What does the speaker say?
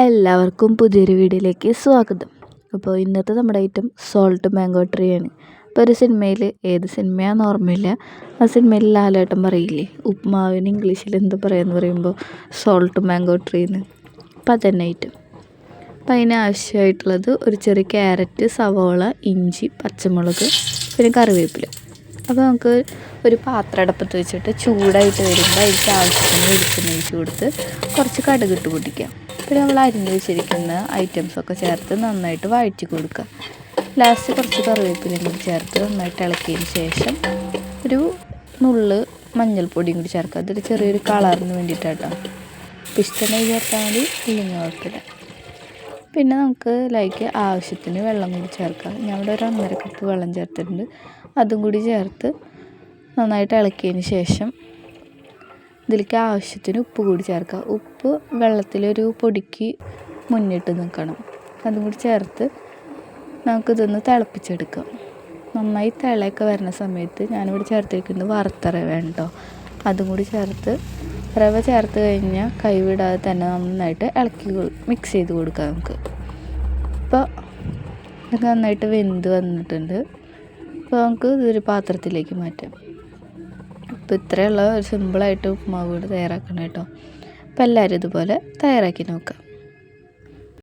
എല്ലാവർക്കും പുതിയൊരു വീഡിയോയിലേക്ക് സ്വാഗതം. അപ്പോൾ ഇന്നത്തെ നമ്മുടെ ഐറ്റം സോൾട്ട് മാംഗോ ട്രീ ആണ്. ഇപ്പോൾ ഒരു സിനിമയിൽ ഏത് സിനിമയാണെന്ന് ഓർമ്മയില്ല. ആ സിനിമയിൽ ലാലേട്ടൻ പറയില്ലേ ഉപ്മാവിന് ഇംഗ്ലീഷിൽ എന്താ പറയുകയെന്ന് പറയുമ്പോൾ സോൾട്ട് മാംഗോ ട്രീ എന്ന് അപ്പോൾ അതന്നെ ഐറ്റം അപ്പോൾ അതിന് ആവശ്യമായിട്ടുള്ളത് ഒരു ചെറിയ ക്യാരറ്റ് സവോള ഇഞ്ചി പച്ചമുളക് പിന്നെ കറിവേപ്പില. അപ്പോൾ നമുക്ക് ഒരു പാത്രം അടപ്പത്ത് വെച്ചിട്ട് ചൂടായിട്ട് വരുമ്പോൾ അതിലേക്ക് ആവശ്യത്തിന് വെളിച്ചെണ്ണ ഒഴിച്ച് കൊടുത്ത് കുറച്ച് കടുകിട്ട് പൊട്ടിക്കാം. പിന്നെ നമ്മൾ അരിഞ്ഞ് വെച്ചിരിക്കുന്ന ഐറ്റംസൊക്കെ ചേർത്ത് നന്നായിട്ട് വഴറ്റി കൊടുക്കുക. ലാസ്റ്റ് കുറച്ച് കറിവേപ്പിലയും കൂടി ചേർത്ത് നന്നായിട്ട് ഇളക്കിയതിന് ശേഷം ഒരു നുള്ള് മഞ്ഞൾപ്പൊടിയും കൂടി ചേർക്കുക. അതൊരു ചെറിയൊരു കളറിന് വേണ്ടിയിട്ടാട്ടോ. ഇപ്പം ഇഷ്ടമായി ചേർത്താൽ മതി ഇല്ലെങ്കിൽ കുഴപ്പമില്ല. പിന്നെ നമുക്ക് ലൈക്ക് ആവശ്യത്തിന് വെള്ളം കൂടി ചേർക്കാം. ഞാൻ ഇവിടെ ഒരു ഒന്നര കപ്പ് വെള്ളം ചേർത്തിട്ടുണ്ട്. അതും കൂടി ചേർത്ത് നന്നായിട്ട് ഇളക്കിയതിന് ശേഷം ഇതിലേക്ക് ആവശ്യത്തിന് ഉപ്പ് കൂടി ചേർക്കുക ഉപ്പ് വെള്ളത്തിലൊരു പൊടിക്ക് മുന്നിട്ട് നിൽക്കണം. അതും കൂടി ചേർത്ത് നമുക്കിതൊന്ന് തിളപ്പിച്ചെടുക്കാം. നന്നായി തിളയൊക്കെ വരുന്ന സമയത്ത് ഞാനിവിടെ ചേർത്തിരിക്കുന്നത് വറുത്തറ വേണ്ടോ അതും കൂടി ചേർത്ത് റവ ചേർത്ത് കഴിഞ്ഞാൽ കൈവിടാതെ തന്നെ നന്നായിട്ട് ഇളക്കി മിക്സ് ചെയ്ത് കൊടുക്കാം നമുക്ക്. ഇപ്പോൾ ഇത് നന്നായിട്ട് വെന്ത് വന്നിട്ടുണ്ട്. അപ്പോൾ നമുക്ക് ഇതൊരു പാത്രത്തിലേക്ക് മാറ്റാം. അപ്പോൾ ഇത്രയുള്ള ഒരു സിമ്പിളായിട്ട് ഉപ്പുമാവ് കൂടെ തയ്യാറാക്കണം കേട്ടോ. അപ്പോൾ എല്ലാവരും ഇതുപോലെ തയ്യാറാക്കി നോക്കാം.